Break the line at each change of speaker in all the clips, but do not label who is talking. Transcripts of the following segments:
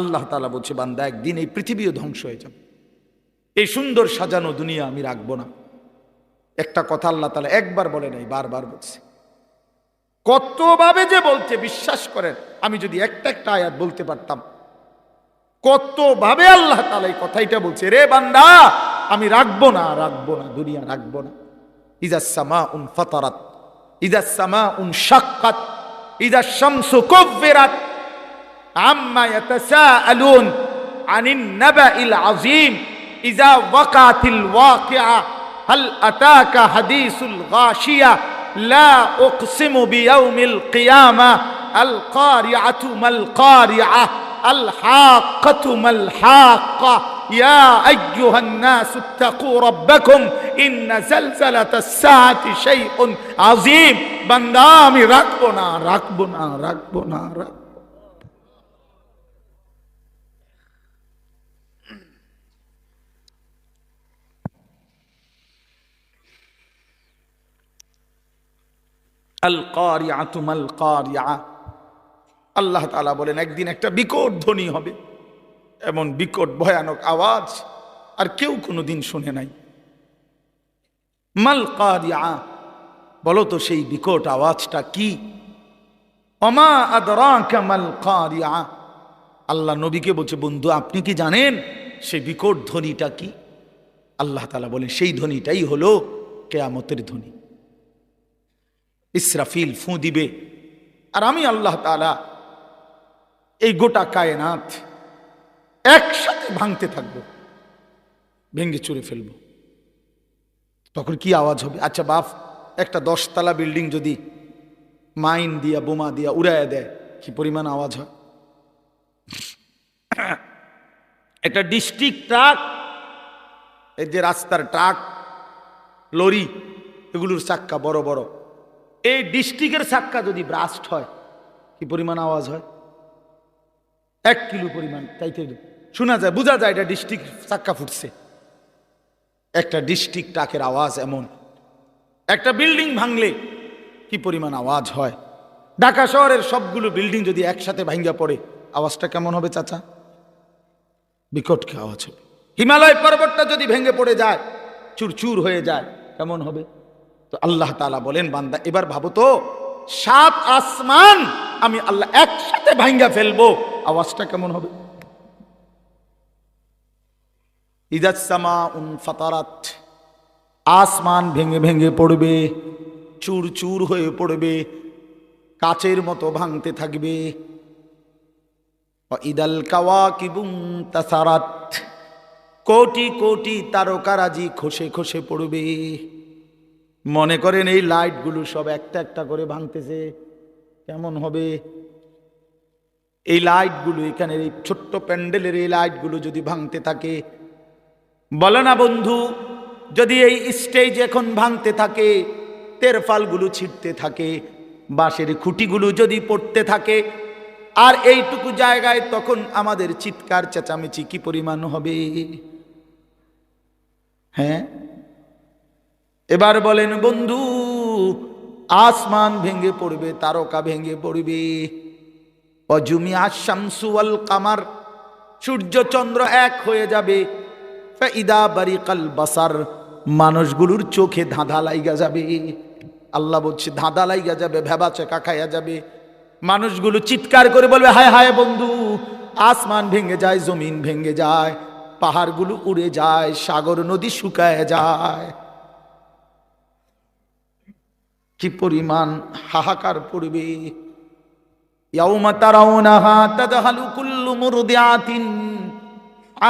আল্লাহ তালা বলছে, বান্দা, একদিন এই পৃথিবীও ধ্বংস হয়ে যাবে। এই সুন্দর সাজানো দুনিয়া আমি রাখব না। একটা কথা আল্লাহ তালা একবার বলে নাই, বারবার বলছে। কতভাবে যে বলছে বিশ্বাস করেন, আমি যদি একটা একটা আয়াত বলতে পারতাম। কতভাবে আল্লাহ তালা এই কথাইটা বলছে, রে বান্দা, আমি রাখব না রাখব না, দুনিয়া রাখব না। ইজা সামা উন ফতারাত ইজা সামা উন শাক্কাত ইজা শামসু কুব্বিরাত عما يتساءلون عن النبأ العظيم إذا وقعت الواقعة. هل أتاك حديث الغاشية؟ لا أقسم بيوم القيامة. القارعة ما القارعة؟ الحاقة ما الحاقة؟ يا أيها الناس اتقوا ربكم إن زلزلة الساعة شيء عظيم. بندامي ركبنا ركبنا ركبنا ركبنا. কারিয়া আল্লাহ তালা বলেন, একদিন একটা বিকট ধ্বনি হবে, এমন বিকট, ভয়ানক আওয়াজ, আর কেউ কোনো দিন শুনে নাই। মাল কারিয়া বলো তো সেই বিকট আওয়াজটা কি? অমা আদরাকা মাল কারিয়া আল্লাহ নবীকে বলছে, বন্ধু, আপনি কি জানেন সেই বিকট ধ্বনিটা কি? আল্লাহ তাআলা বলেন, সেই ধ্বনিটাই হলো কেয়ামতের ধ্বনি। ইসরাফিল ফু দিবে। আর আমি আল্লাহ তালা এই গোটা কায়নাথ একসাথে ভাঙতে থাকব ভেঙ্গে চুরে ফেলব। তখন কি আওয়াজ হবে? আচ্ছা বাপ, একটা দশতলা বিল্ডিং যদি মাইন দিয়া, বোমা দিয়া উড়াইয়া দেয়, কি পরিমাণ আওয়াজ হয়? একটা ডিস্ট্রিক্ট ট্রাক, এই যে রাস্তার ট্রাক, লরি, এগুলোর চাক্কা বড় বড়। এই ডিস্ট্রিক্টের চাক্কা যদি ব্রাস্ট হয়, কি পরিমাণ আওয়াজ হয়? এক কিলো পরিমাণ তাইতে শোনা যায়, বোঝা যায় এটা ডিস্ট্রিক্ট চাক্কা ফুটছে। একটা ডিস্ট্রিক্ট টাকের আওয়াজ এমন। একটা বিল্ডিং ভাঙলে কি পরিমাণ আওয়াজ হয়? ঢাকা শহরের সবগুলো বিল্ডিং যদি একসাথে ভাঙ্গা পড়ে, আওয়াজটা কেমন হবে চাচা? বিকট বিকটকে আওয়াজ হবে। হিমালয় পর্বতটা যদি ভেঙে পড়ে যায়, চুরচুর হয়ে যায়, কেমন হবে? তো আল্লাহ তালা বলেন, বান্দা, এবার ভাবো তো, সাত আসমান আমি আল্লাহ একসাথে ভাঙ্গা ফেলব। আওয়াজটা কেমন হবে? ফাতারাত, আসমান ভেঙে ভেঙে পড়বে, চুর চুর হয়ে পড়বে, কাচের মতো ভাঙতে থাকবে। ইদাল কাওয়া কিবুং তাসারাত, কোটি কোটি তারকারাজি খসে খসে পড়বে। মনে করেন এই লাইটগুলো সব একটা একটা করে ভাঙতেছে। কেমন হবে? এই লাইটগুলো এখানে এই ছোট্ট প্যান্ডেলের এই লাইটগুলো যদি ভাঙতে থাকে, বলে না বন্ধু, যদি এই স্টেজ এখন ভাঙতে থাকে, তেরফালগুলো ছিটতে থাকে, বাঁশের খুঁটিগুলো যদি পড়তে থাকে, আর এইটুকু জায়গায় তখন আমাদের চিৎকার চেঁচামেচি কি পরিমাণ হবে? হ্যাঁ? এবার বলেন, বন্ধু, আসমান ভেঙে পড়বে, তারকা ভেঙে পড়বে। অজুমি আশামসুয়াল কামার, সূর্য চন্দ্র এক হয়ে যাবে। ইদা বারিকাল বাসার, মানুষগুলোর চোখে ধাঁধা লাইগা যাবে। আল্লাহ বলছে, ধাঁধা লাইগা যাবে, ভেবা চেকা খাইয়া যাবে। মানুষগুলো চিৎকার করে বলবে, হায় হায় বন্ধু, আসমান ভেঙে যায়, জমিন ভেঙে যায়, পাহাড়গুলো উড়ে যায়, সাগর, নদী শুকায় যায়। কি পরিমাণ হাহাকার পড়বে?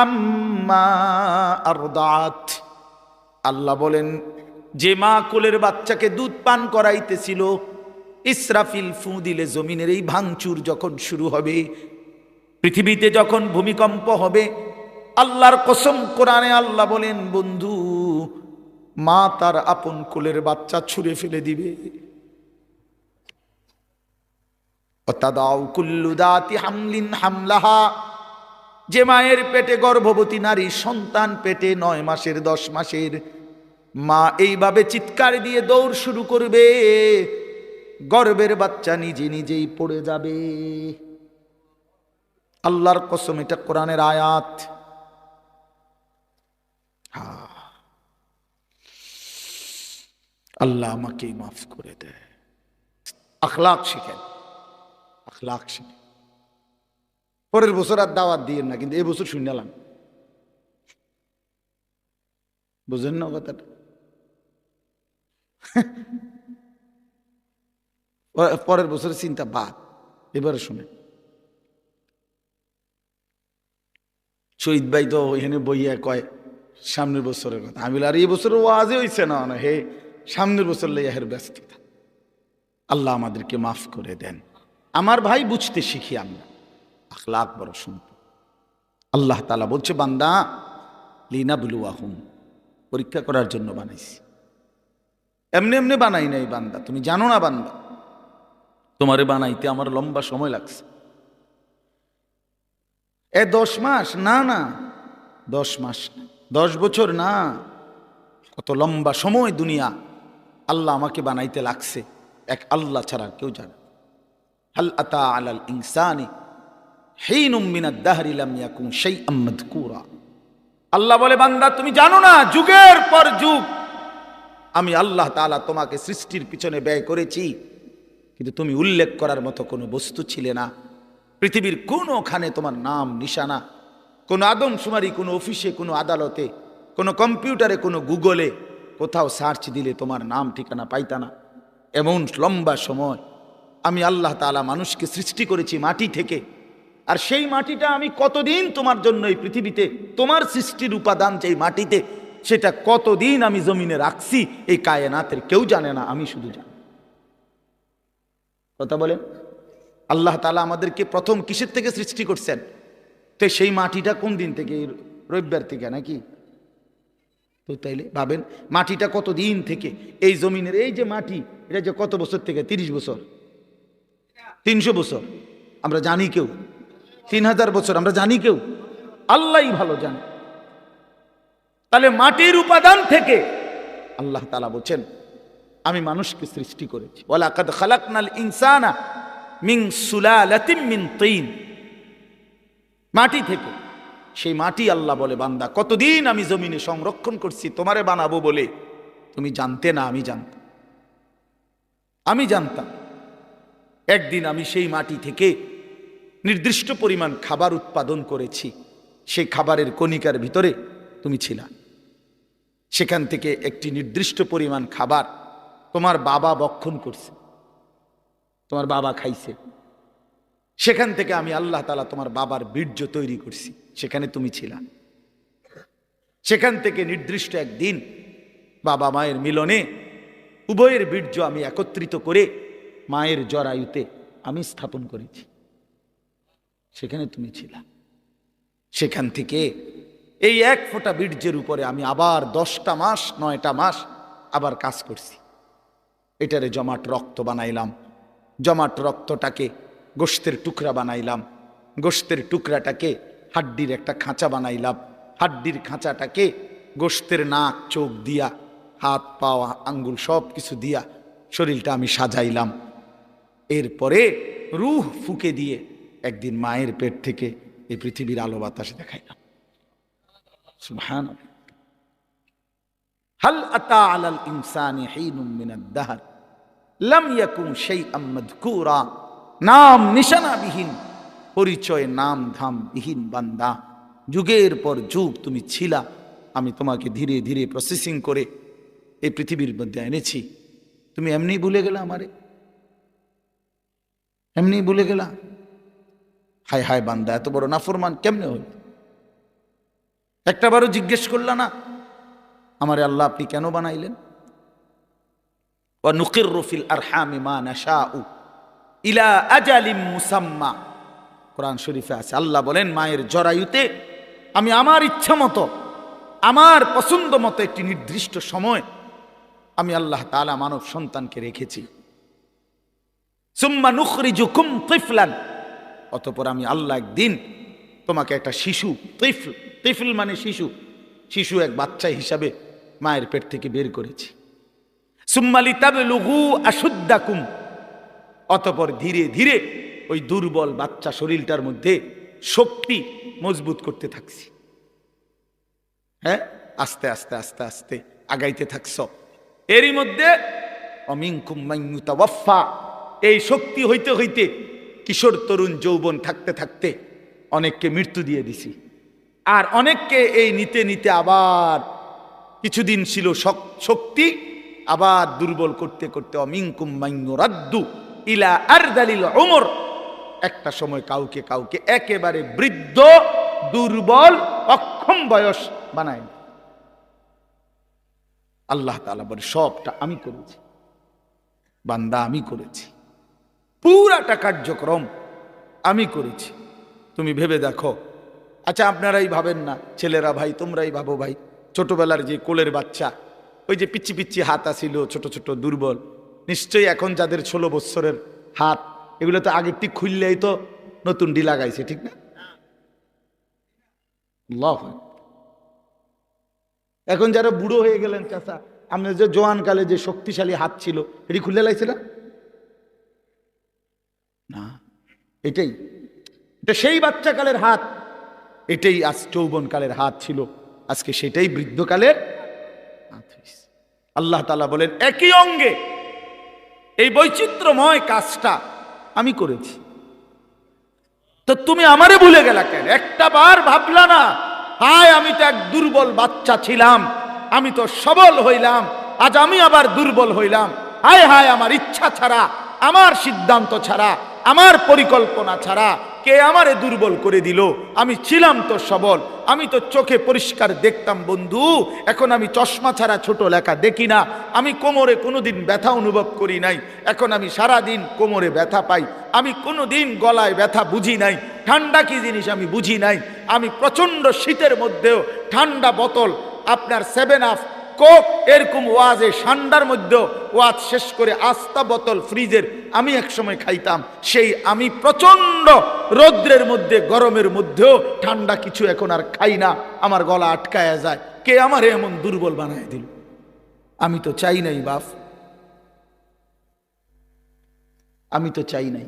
আম্মা আল্লাহ বলেন, যে মা কোলের বাচ্চাকে দুধ পান করাইতেছিল, ইসরাফিল ফু দিলে জমিনের এই ভাঙচুর যখন শুরু হবে, পৃথিবীতে যখন ভূমিকম্প হবে, আল্লাহর কসম কোরআনে আল্লাহ বলেন, বন্ধু মা তার আপন কোলের বাচ্চা ছুঁড়ে ফেলে দিবে। যে মায়ের পেটে গর্ভবতী নারী, সন্তান পেটে নয় মাসের, দশ মাসের। মা এইভাবে চিৎকার দিয়ে দৌড় শুরু করবে। গর্বের বাচ্চা নিজে নিজেই পড়ে যাবে। আল্লাহর কসম, এটা কোরআনের আয়াত। আল্লাহ আমাকে মাফ করে দেয়। আখলাক শিখেন। আখলাক শিখেন। পরের বছর আর দাওয়াত দিয়ে না, কিন্তু এই বছর শুনলাম বুঝেন না কথাটা? পরের বছর চিন্তা বাদ। এবারে শুনে শহীদ ভাই তো এখানে বইয়া কয়, সামনের বছরের কথা। আমি আর, এই বছর ওয়াজে হইছে না না? হে সামনের বছর লইয়া হের ব্যস্ততা। আল্লাহ আমাদেরকে মাফ করে দেন। আমার ভাই বুঝতে শিখি আমরা। আখলাক বড় সম্পদ। আল্লাহ তালা বলছে, বান্দা লিনা বুলুয়াহুম পরীক্ষা করার জন্য বানাইছি। এমনি এমনি বানাই নাই বান্দা, তুমি জানো না বান্দা। তোমারে বানাইতে আমার লম্বা সময় লাগছে। এ দশ মাস? না না। দশ মাস দশ বছর না। কত লম্বা সময় দুনিয়া। আল্লাহ আমাকে বানাইতে লাগছে। এক আল্লাহ ছাড়া কেউ জানে। হাল আতা আলাল ইনসানি আল্লাহ বলে, বান্দা, তুমি জানো না, যুগের পর যুগ আমি আল্লাহ তাআলা তোমাকে সৃষ্টির পিছনে ব্যয় করেছি, কিন্তু তুমি উল্লেখ করার মতো কোনো বস্তু ছিলে না। পৃথিবীর কোনোখানে তোমার নাম নিশানা, কোনো আদমশুমারি, কোনো অফিসে, কোনো আদালতে, কোনো কম্পিউটারে, কোনো গুগলে কোথাও সার্চ দিলে তোমার নাম, ঠিকানা পাইতা না। এমন লম্বা সময় আমি আল্লাহ তাআলা মানুষকে সৃষ্টি করেছি মাটি থেকে। আর সেই মাটিটা আমি কতদিন তোমার জন্য এই পৃথিবীতে, তোমার সৃষ্টির উপাদান যেই মাটিতে, সেটা কতদিন আমি জমিনে রাখছি, এই কায়নাতের কেউ জানে না, আমি শুধু জানি। কথা বলেন? আল্লাহ তালা আমাদেরকে প্রথম কিসের থেকে সৃষ্টি করছেন? তো সেই মাটিটা কোন দিন থেকে, রবিবার থেকে নাকি? তো তাইলে ভাবেন, মাটিটা কত দিন থেকে? এই জমিনের এই যে মাটি, এটা যে কত বছর থেকে? তিরিশ বছর। তিনশো বছর। আমরা জানি কেউ। তিন হাজার বছর, আমরা জানি কেউ। আল্লাহই ভালো জানে। তাহলে মাটির উপাদান থেকে আল্লাহ তালা বলছেন, আমি মানুষকে সৃষ্টি করেছি। ওয়ালাকাদ খালাকনাল ইনসানা মিন সুলালাতিম মিন তিন। মাটি থেকে। সেই মাটি আল্লাহ বলে, বান্দা, কতদিন আমি জমিনে সংরক্ষণ করছি, তোমারে বানাবো বলে? তুমি জানতে না আমি জানতাম। আমি জানতাম, একদিন আমি সেই মাটি থেকে নির্দিষ্ট পরিমাণ খাবার উৎপাদন করেছি, সেই খাবারের কণিকার ভিতরে তুমি ছিলা। সেখান থেকে একটি নির্দিষ্ট পরিমাণ খাবার তোমার বাবা বক্ষণ করছে, তোমার বাবা খাইছে। সেখান থেকে আমি আল্লাহ তালা তোমার বাবার বীর্য তৈরি করছি। সেখানে তুমি ছিলা। সেখান থেকে নির্দিষ্ট একদিন বাবা মায়ের মিলনে উভয়ের বীর্য আমি একত্রিত করে মায়ের জরায়ুতে আমি স্থাপন করেছি। সেখানে তুমি ছিলা। সেখান থেকে এই এক ফোঁটা বীর্যের উপরে আমি আবার দশটা মাস, নয়টা মাস আবার কাজ করছি। এটারে জমাট রক্ত বানাইলাম। জমাট রক্তটাকে গোস্তের টুকরা বানাইলাম। গোস্তের টুকরাটাকে হাড্ডির একটা খাঁচা বানাইলাম। হাড্ডির খাঁচাটাকে গোস্তের নাক, চোখ দিয়া, হাত পাওয়া আঙ্গুল সব কিছু দিয়া শরীরটা আমি সাজাইলাম। এরপরে রুহ ফুকে দিয়ে একদিন মায়ের পেট থেকে এই পৃথিবীর আলো বাতাস দেখাইলাম। সুবহান হাল আতা আলাল ইনসানি হিনুম লাম ইয়াকুন শাইআম মাযকুরা, নাম নিশানাবিহীন পরিচয় নাম, ধাম বিহীন বান্দা। যুগের পর যুগ তুমি ছিলা। আমি তোমাকে ধীরে ধীরে প্রসেসিং করে এই পৃথিবীর মধ্যে এনেছি। তুমি এমনি ভুলে গেলা আমারে? এমনি ভুলে গেলা? হায় হায় বান্দা, এত বড় নাফরমান কেমনে হল? একটাবারও জিজ্ঞেস করল না, আমারে আল্লাহ আপনি কেন বানাইলেন? ও নুকির রফিল আর হামি মা নাশা ইলা আজালিম মুসাম্মা। কোরআন শরীফে আছে। আল্লাহ বলেন, মায়ের জরায়ুতে আমি আমার ইচ্ছা মতো, আমার পছন্দ মতো একটি নির্দিষ্ট সময় আমি আল্লাহ তাআলা মানব সন্তানকে রেখেছি। সুম্মা নুখরিজুকুম তিফলান। অতঃপর আমি আল্লাহ একদিন তোমাকে একটা শিশু তিফল তিফল মানে শিশু শিশু এক বাচ্চা হিসাবে মায়ের পেট থেকে বের করেছি। সুম্মালি তাবলুগু আশুদ্দাকুম। অতপর ধীরে ধীরে ওই দুর্বল বাচ্চা শরীরটার মধ্যে শক্তি মজবুত করতে থাকছি। হ্যাঁ? আস্তে আস্তে আস্তে আস্তে আগাইতে থাকছ। এরই মধ্যে অমিনকুম মাইয়ুতাওয়াফা এই শক্তি হইতে হইতে কিশোর তরুণ যৌবন থাকতে থাকতে অনেককে মৃত্যু দিয়ে দিছি। আর অনেককে এই নিতে নিতে আবার কিছুদিন ছিল শক্তি, আবার দুর্বল করতে করতে অমিনকুম মাইয়ুরাদ্দু ইলা আরদালিল ওমর একটা সময় কাউকে কাউকে একেবারে বৃদ্ধ, দুর্বল, অক্ষম বয়স বানায় আল্লাহ তাআলা বলে, সবটা আমি করেছি। বান্দা আমি করেছি। পুরাটা কার্যক্রম আমি করেছি। তুমি ভেবে দেখো। আচ্ছা আপনারাই ভাবেন না, ছেলেরা ভাই, তোমরাই ভাবো ভাই। ছোটবেলার যে কোলের বাচ্চা, ওই যে পিচ্ছি পিচ্ছি হাত আসিল ছোট ছোট দুর্বল। নিশ্চয়ই এখন যাদের ষোলো বৎসরের হাত এগুলো তো আগের ঠিক খুললেই তো নতুন ডি লাগাইছে, ঠিক না? আকবার। এখন যারা বুড়ো হয়ে গেলেন চাষা আপনার যে জোয়ান কালে যে শক্তিশালী হাত ছিল, এটি খুলে লাইছে না? না, এটাই। এটা সেই বাচ্চাকালের হাত, এটাই আজ যৌবনকালের হাত ছিল, আজকে সেটাই বৃদ্ধকালের আল্লাহ তালা বলেন, একই অঙ্গে এই বৈচিত্র্যময় কাজটা আমি করেছি। তো তুমি আমারে ভুলে গেলা কেন? একটা বার ভাবলা না, হায়, আমি তো এক দুর্বল বাচ্চা ছিলাম, আমি তো সবল হইলাম, আজ আমি আবার দুর্বল হইলাম। হায় হায়, আমার ইচ্ছা ছাড়া, আমার সিদ্ধান্ত ছাড়া, আমার পরিকল্পনা ছাড়া কে আমারে দুর্বল করে দিল? আমি ছিলাম তো সবল, আমি তো চোখে পরিষ্কার দেখতাম বন্ধু, এখন আমি চশমা ছাড়া ছোট লেখা দেখি না, আমি কোমরে কোনোদিন ব্যথা অনুভব করি নাই, এখন আমি সারা দিন কোমরে ব্যথা পাই, আমি কোনোদিন গলায় ব্যথা বুঝি নাই, ঠান্ডা কি জিনিস আমি বুঝি নাই, আমি প্রচণ্ড শীতের মধ্যেও ঠান্ডা বোতল আপনার সেভেন আপ কোক এরকম ওয়াজে ঠান্ডার মধ্যে ওয়াজ শেষ করে আস্তা বোতল ফ্রিজের আমি এক সময় খাইতাম। সেই আমি প্রচণ্ড রৌদ্রের মধ্যে, গরমের মধ্যেও ঠান্ডা কিছু এখন আর খাই না। আমার গলা আটকায়া যায়। কে আমার এমন দুর্বল বানায় দিল? আমি তো চাই নাই, বাপ। আমি তো চাই নাই।